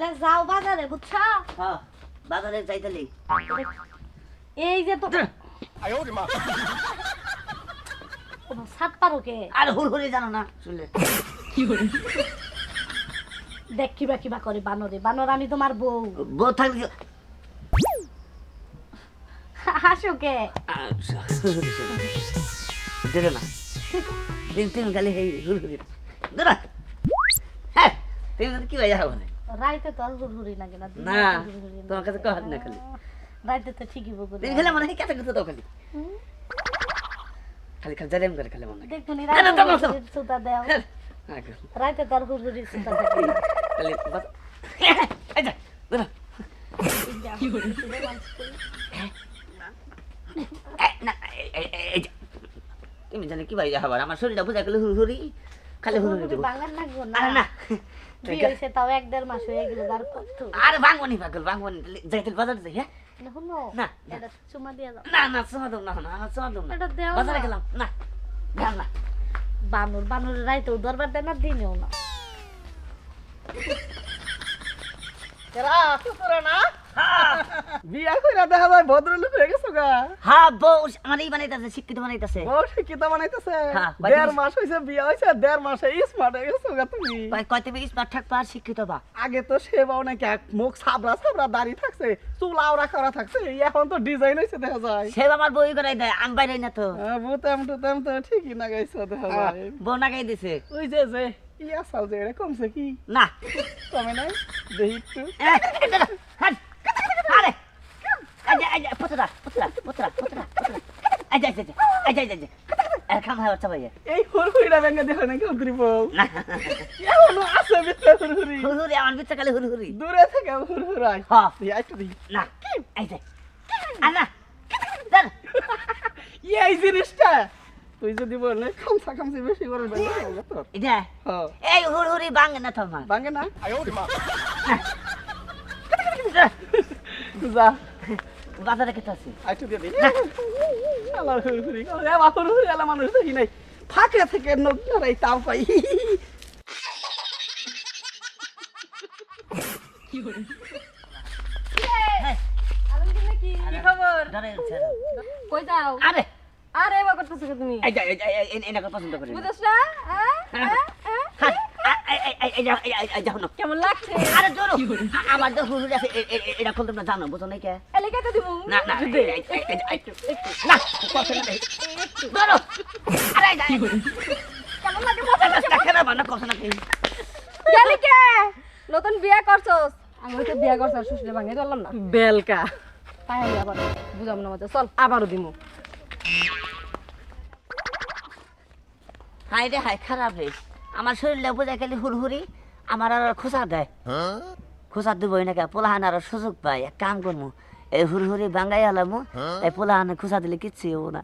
তাহলে যাও বাজারে বুঝছ? হ্যাঁ বাজারে যাইতেলি এই যে তো সাত পারো কে আর হুড়হুড়ি জানো না শুনলে। দেখ কিবা কিবা করে বানরে বানর আমি তোমার বউ। বউ থাকলে হাসো কে? দিলে না। দিন তিন খালি হেই হুড়হুড়ি। হ্যাঁ তুমি কি ভাই যাব না রাইতে তো আর হুড়হুড়ি লাগে না দিনে না, তো হুড়হুড়ি তোমার কাছে লাগে। কহাত না খালি। রাইতে তো ঠিকই বকুল দিন খেলে মনে হয় কেটে গেছে তো খালি। খালি খালি জারেম করে খালি মনে হয়। না। সুতা দেও। রাইতে তো আর হুড়হুড়ি সুতা খালি বাস- এই যা, দাঁড়া। তুমি জানি কি ভাই আমার শরীরটা বোঝা গেলে হুড়হুড়ি। খালি হুড়হুড়ি দেবো। লাগবো না। আরে না। বিয়ে হয়েছে তাও এক দেড় মাস হয়ে গেল আর কত আরে ভাঙবনি পাগল ভাঙবনি যাইতে বাজার যাই হ্যাঁ? না, শুনো না, না। এটা চুমা দিয়ে দাও। না না না না দেব না। এটা দেও বাজারে না। গেলাম। না গেলাম না। বানর বানর রাইতেও দরবার দেয় না দিনেও না। বিয়া কইরা দেখা যায় ভদ্রলোক হয়ে গেছো গা। হ্যাঁ বউ আমার এই বানাইতেছে শিক্ষিত বানাইতেছে। বউ শিক্ষিত বানাইতেছে। হ্যাঁ, দেড় মাস হয়েছে বিয়া হয়েছে দেড় মাসে স্মার্ট হয়ে গেছো গা তুমি। কয় তুমি স্মার্ট থাকবা আর শিক্ষিত বা? আগে তো সে বাও নাকি মুখ সাবরা সাবরা দাড়ি থাকছে চুল আওড়া করা থাকছে এখন তো ডিজাইন হয়েছে দেখা যায়। সে আমার বই করাই দেয় আমি বাইরে না তো। হ্যাঁ, বুতাম টুতাম তো ঠিকই না গাইছো দেখা যায়। বউ না গাই দিছে। ওই যে যে ইয়া সাল যে এটা কমছে কি? না। কমে নাই? দেখি একটু এ, দাঁড়া, হাট, আরে এই যে, এই যে, পুতরা, পুতরা, পুতরা, পুতরা, পুতরা। এই যে, এই যে, এই যে, এই যে, এই যে। এর খাম হয় বাচ্চা ভাইয়া। এই হুড়হুড়িটা ভেঙে দেখো নাকি উদ্রি বউ? না, এখনও আছে ভিতরে হুড়হুড়ি। হুড়হুড়ি, আমার বিচ্ছা খালি হুড়হুড়ি। দূরে থেকে হুড়হুড়াই হ্যাঁ, দিয়া একটু দিই না, এই যে। আর না। এই জিনিসটা। তুই যদি বলে খামসা খামসি বেশি করে এই হ্যাঁ এই হুড়হুড়ি ভাঙে না তো আমার। ভাঙে না? যা। বাজারে খেতে আছি। একটু দিয়ে দিই আল্লাহ হুড়হুড়ি এ বা হুড়হুড়ি আলা মানুষ দেখি নাই ফাঁকে থেকে নখ নাড়াই তাও পাই হ্যাঁ, কি আরে, খবর। কই যাও আরে, আরে এবার করতেছো তুমি এই এই এই- এনাকে পছন্দ করি। বুঝছ না হ্যাঁ? হ্যাঁ? হ্যাঁ? হাট, আ- এই- এই- এই- এই যে, এই- এই- এই যে, শোনো। কেমন লাগছে? আরে জোরো, আমার আছে, তোমরা জানো, বুঝো নাই কে? এলাকা তো দিমু না, ধরো। আরে, কেমন লাগে মজা বানা। গেলি কে নতুন বিয়া করছস? আমি তো বিয়া করছস শ্বশুরে ভাঙে চললাম না। বেলকা। পাই আবার বুঝাম না মজা। চল আবারও দিমু। হাই রে হাই, খারাপ রে। আমার শরীরটা বোঝা খেলি হুড়হুড়ি, আমার আর খোঁচা দেয়। খোঁচা দিবই না পোলাহান আর সুযোগ পাই এক কাম করব এই হুড়হুড়ি বাঙ্গাই হলামু এই পোলাহানে খোঁচা দিলে কিচ্ছু না।